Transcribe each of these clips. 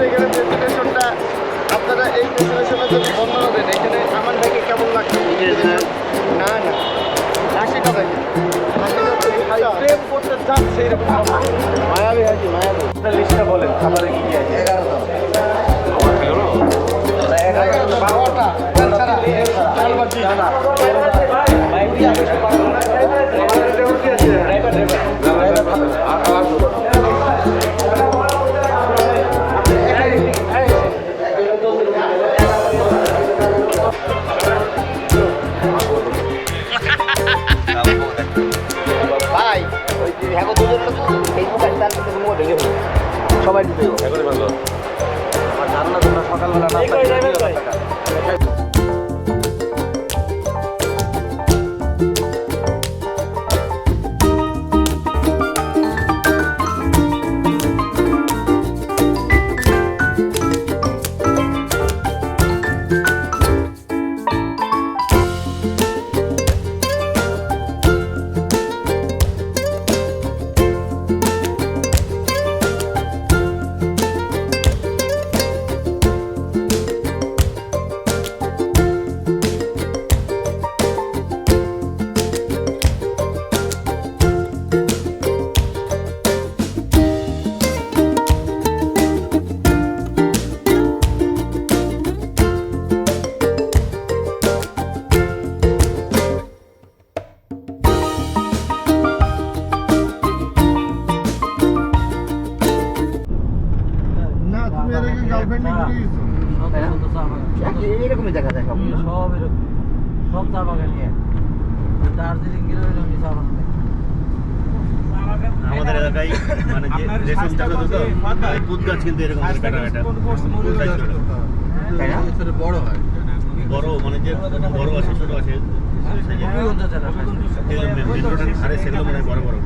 ভাইয়ের এখানে ডেস্টিনেশনটা আপনারা এই ডেস্টিনেশনে যদি বর্ণনা দেন এখানে আমার ভাইকে কেমন লাগছে? না না। ভাই আশিটা প্রেম করতে মায়াবী হাজি মায়াবী। লিস্টটা বলেন খাবারে কি আছে? বারোটা। এছাড়া চালবাজি ভাই কিন্তু এরকম তাই না? বড় হয়। বড় মানে যে বড় আছে ছোট আছে মেন ধারে সেগুলো মানে বড় বড়।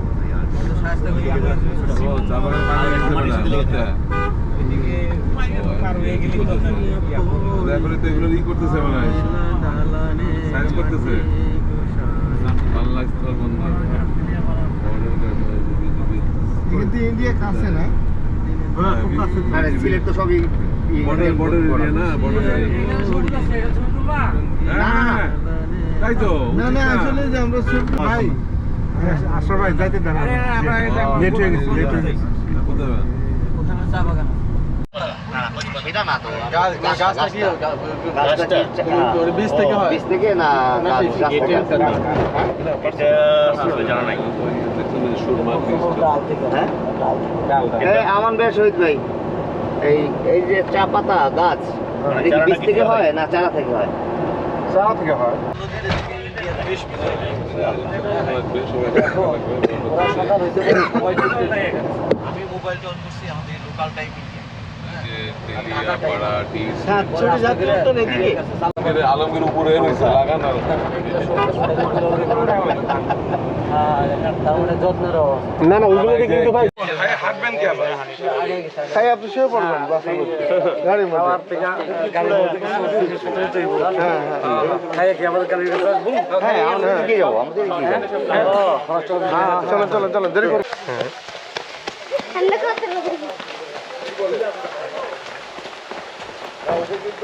করতেছে মনে হয়। করতেছে বন্ধ কিন্তু ইন্ডিয়া কাছে না। সিলেট তো সবই বর্ডার বর্ডার। এরিয়া না বর্ডার হ্যাঁ তাই তো না না আসলে যে আমরা ভাই। আসর ভাই যাইতে দেন লেট হয়ে গেছে লেট হয়ে গেছে। হয়। জানা নাই। সুরমা হ্যাঁ? এই আমান ভাই শহীদ ভাই এই এই যে চা পাতা গাছ মানে এটা কি বীজ থেকে হয় না চারা থেকে হয়? চারা থেকে হয়। আমি মোবাইলটা অন করছি আমাদের লোকাল টাইমিং সাতষট্টি জাতীয় তো এদিকে আলমগীর উপরে মানে যত্নের না না ওইগুলোকে কিন্তু ভাই খাই আপনি শুয়ে পড়বেন গাড়ির হ্যাঁ হ্যাঁ হ্যাঁ আমাদের দিকে আমাদের দিকে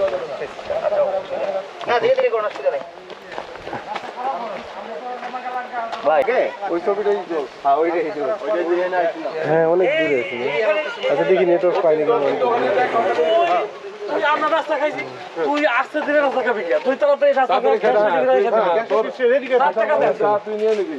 যাব হ্যাঁ না ধীরে ধীরে অসুবিধা নেই হ্যাঁ হ্যাঁ অনেক দূরে আছে আচ্ছা দেখি নেটওয়ার্ক পাইনি তুই আমরা রাস্তা খাইছি তুই আস্তে ধীরে রাস্তা খাবি কি তুই তাড়াতাড়ি রাস্তা খাবি তুই নিয়ে নিবি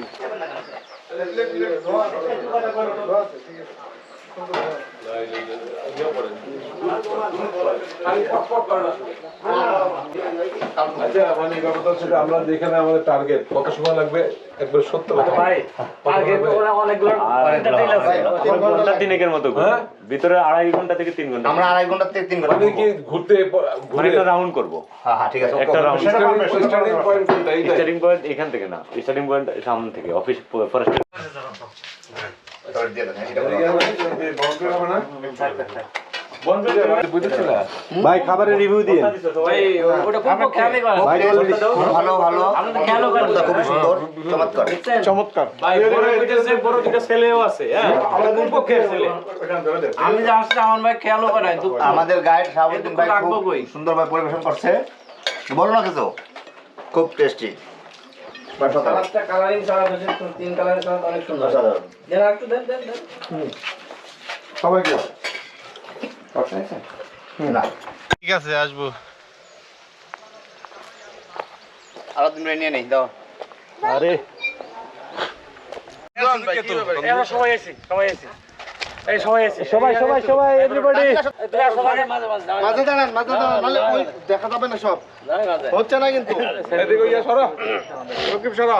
আচ্ছা মানে ব্যাপারটা হচ্ছে আমরা যেখানে আমাদের টার্গেট কত সময় লাগবে? একবার সত্য কথা। ভাই টার্গেট ওরা অনেকগুলো ঘণ্টা তিনেকের মতো হ্যাঁ? ভিতরে আড়াই ঘণ্টা থেকে তিন ঘণ্টা আমরা আড়াই ঘণ্টা থেকে তিন ঘণ্টা মানে কি ঘুরতে মানে ঘুরে রাউন্ড করব। হ্যাঁ হ্যাঁ ঠিক আছে একটা রাউন্ড স্টার্টিং পয়েন্ট কোনটা এইটাই স্টার্টিং পয়েন্ট এখান থেকে না স্টার্টিং পয়েন্ট সামনে থেকে অফিস ফরেস্ট দিয়ে দেন, এটা এই বলো। বাউন্ডারি হবে না ভাই খাবারের রিভিউ দিন। ভাই ভালো ভালো। খুবই সুন্দর চমৎকার। চমৎকার। ভাই বড় দুইটা বড় দুইটা ছেলেও আছে হ্যাঁ? আমি যে আসছি আমার ভাই খেয়ালও করে নাই, দুঃখ। আমাদের গাইড শাহাবুদ্দিন ভাই খুব সুন্দরভাবে পরিবেশন করছে। বলো না কিছু? খুব টেস্টি সবাইকে। ঠিক আছে আসব আরও দিন নিয়ে নেই দাও আরে সবাই আছি সবাই আছি সবাই সবাই সবাই সবাই এভরিবডি মাঝে মাঝে মাঝে মাঝে দাঁড়ান মাঝে দাঁড়ান নাহলে দেখা যাবে না সব হচ্ছে না কিন্তু এদিকে ইয়া সরো রকিব সরা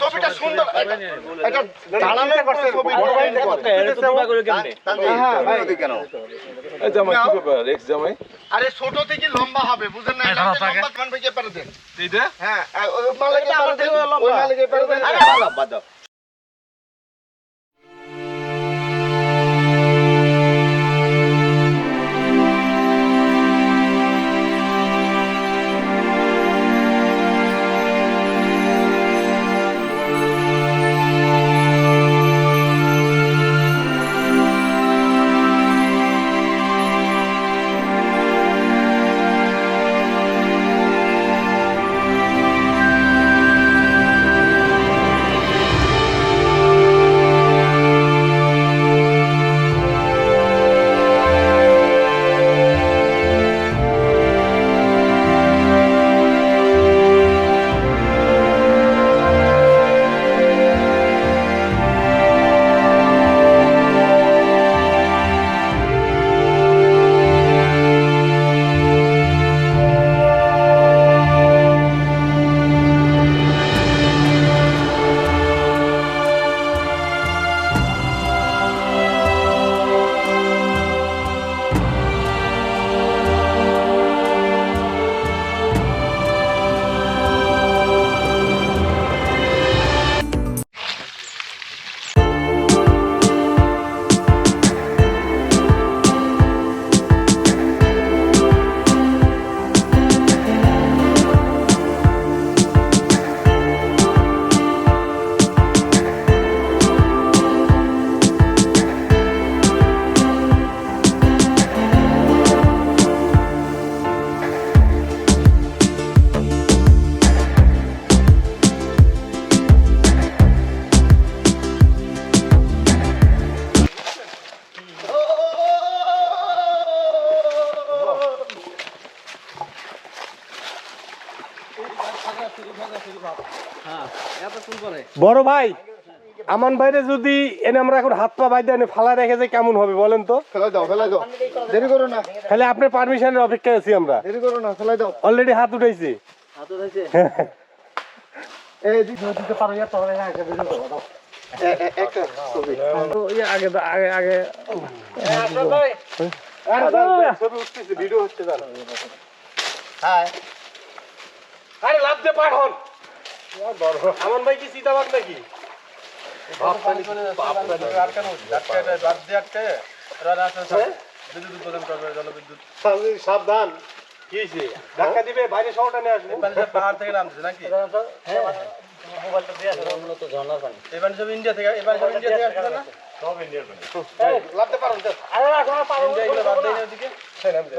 ছবিটা সুন্দর। এটা দাঁড়ানো করছে বড় ভাই হ্যাঁ ভাই। কেন? এই জামাই কি ব্যাপার? এক্স জামাই। আরে ছোট থেকে লম্বা হবে বুঝেন না? এটা লম্বা মান ভাইকে পারে দেন এইটা হ্যাঁ মালিকে পারে দেন। ওই মালিকে পারে দেন। আরে ভালো বাদ দাও। বড় ভাই আমান ভাইরে যদি এনে আমরা এখন হাত পা বাইদে এনে ফালা রেখে যে কেমন হবে বলেন তো? ফেলাই দাও ফেলাই দাও। দেরি করো না। তাহলে আপনার পারমিশনের অপেক্ষায় আছি আমরা। দেরি করো না ফেলাই দাও। অলরেডি হাত উঠাইছি। এই দিকে দিতে পারো ইয়া আগে ভিডিও দাও। একটা ছবি। আগে আগে আগে। ছবি উঠতেছে ভিডিও হচ্ছে দাঁড়া হ্যাঁ আরে লাভ দে পাঠন আমান ভাই কি চিতাবাদ নাকি? সাবধান। কি হয়েছে? ধাক্কা দিবে বাইরে শহরটা নিয়ে আসবে। পাহাড় থেকে নামছে নাকি? মোবাইলটা দিয়ে আসলে অন্য তো ঝর্ণার পানি। এবার সব ইন্ডিয়া থেকে এবার সব ইন্ডিয়া থেকে আসছে না? লাভতে পারো যা আরে এখন পারো এগুলো বাদ দেই না। ওদিকে? হ্যাঁ দেই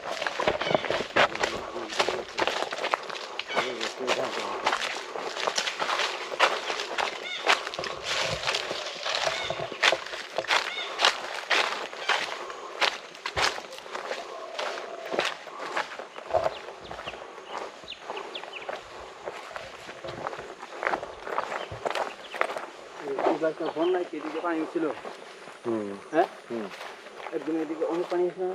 पानी किलो है एकदमै दिएको अनु पानी छ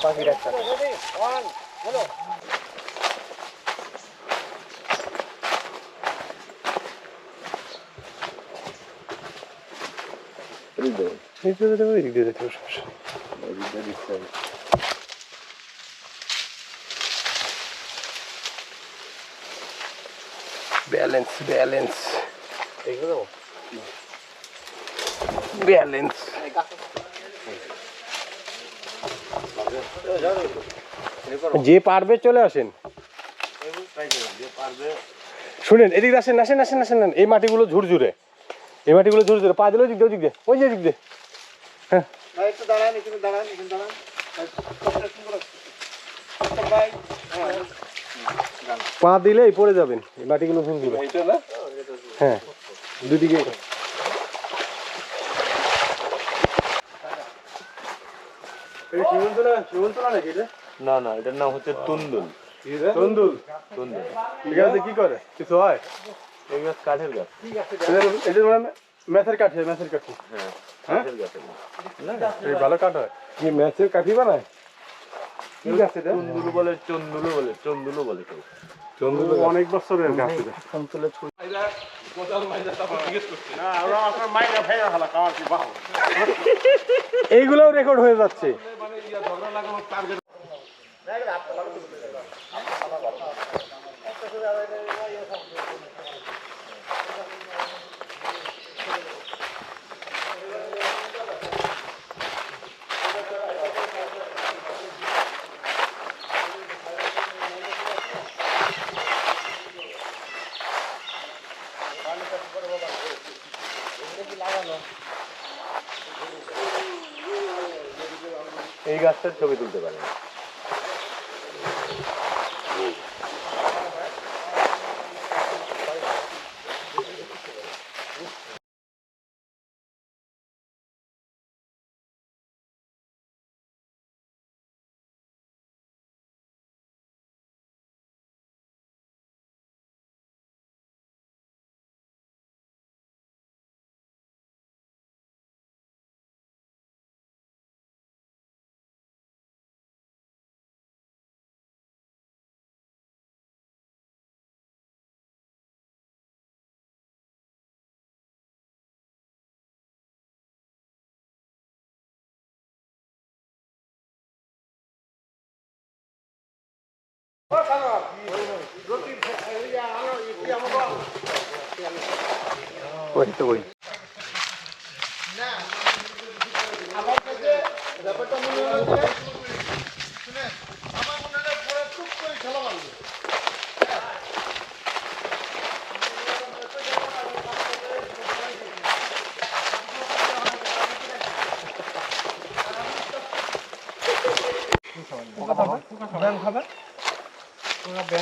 Pagi datang. One, hello. এদিক দিয়ে যেতে হবে সমস্যা। ব্যালেন্স ব্যালেন্স ব্যালেন্স যে পারবে চলে আসেন। শুনেন এদিকে আসেন আসেন আসেন আসেন। এই মাটিগুলো ঝুরঝুরে। এই মাটিগুলো ঝুরঝুরে। পা দিলে ওদিক দিয়ে ওদিক দিয়ে ওই যে ওদিক দিয়ে একটু দাঁড়ান দাঁড়ান পা দিলেই পড়ে যাবেন এই মাটিগুলো ঝুরঝুরে হ্যাঁ দুদিকে। না না এটার নাম হচ্ছে তুন্দুল। তন্দুল। তুন্দুল। ঠিক আছে কি করে? কিছু হয়? এই গাছ কাঠের গাছ। এটা মানে ম্যাথের কাঠি ম্যাথের কাঠি। হ্যাঁ। এগুলো। এই ভালো কাঠ হয়। কি ম্যাথের কাঠি বানায়? কি গাছ এটা? বলে চন্দুলু বলে চন্দুলু বলে কেউ চন্দ্র অনেক বছরের গাছ এটা। এইগুলোও রেকর্ড হয়ে যাচ্ছে। গাছটার ছবি তুলতে পারেন। ওই তো ওই ব্যাপারটা মনে হয় আমার মনে হলো পরে টুক করে খেলা মারবে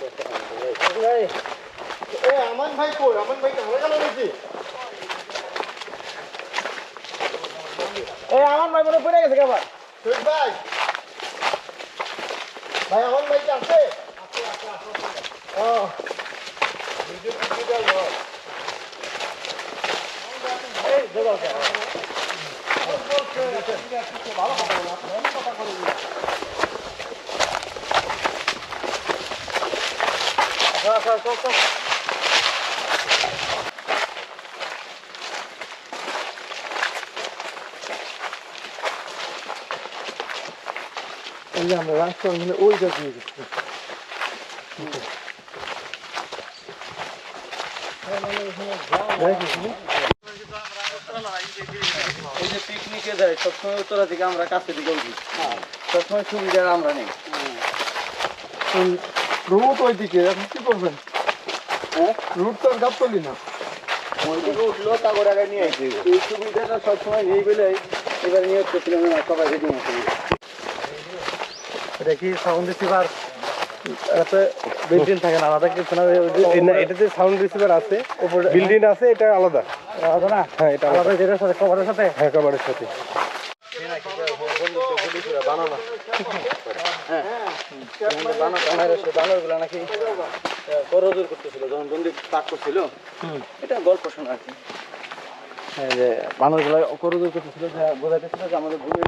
দরকার কে গোড়াগড়ি খায় এ আমান ভাই কই আমান ভাই তো হয়ে গেল নাকি এই আমার ভাই মনে পড়ে গেছে কেবার শহীদ ভাই ভাই আমান ভাই কি আছে ও এই যে পিকনিকে যায় সবসময় উত্তরা দিকে আমরা কাছে দিকে উঠি সবসময় সুবিধা আমরা নেই রুট ওইদিকে এখন কি করবেন? রুট তো আর গাবতলি না। ওইদিকে উঠল তা আগে নিয়ে আইছি এই সুবিধাটা সবসময় নেই বলে এবার নিয়ে করছিলাম না সবাই দেখি সাউন্ড রিসিভার বেদিন থাকে না আমাদের কিছু না এটাতে সাউন্ড রিসিভার আছে বিল্ডিং আছে এটা আলাদা। আলাদা না? হ্যাঁ এটা আলাদা। যেটার সাথে খবরের সাথে? হ্যাঁ কভারের সাথে। বানরগুলো নাকি করজোর করতেছিল যখন বন্দি পাক করছিল। এটা গল্প শোনা আর কি এই যে বানরগুলো করজোর করতেছিল যে বোঝাইতেছিল যে আমাদের ভূমি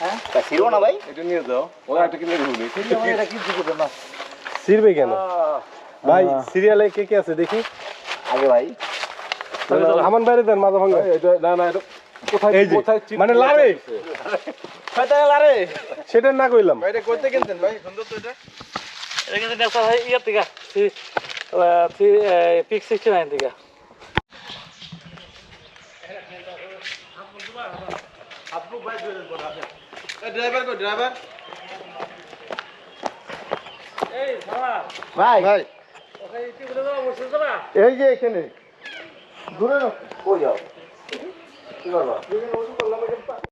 হ্যাঁ? ছিল না ভাই? এটা নিয়ে যাও। ওরা একটা কিনে ঢুকবে। এটা কি না সিরবে কেন? ভাই সিরিয়ালে কে কে আছে দেখি? আগে ভাই। আমান বাইরে দেন মাথা ভাঙা। এটা না না কোথায় কোথায় মানে লারে। শয়তানে লারে। সেটা না কইলাম। ভাই এটা কিনতেন ভাই সুন্দর তো এটা। এটা কিন্তু ইয়ের থেকে পিক সিক্সটি নাইন থেকে। ড্রাইভার কো ড্রাইভার ভাই। ভাই। এই যে এখানে। দূরে না কই যাও? কি করবা?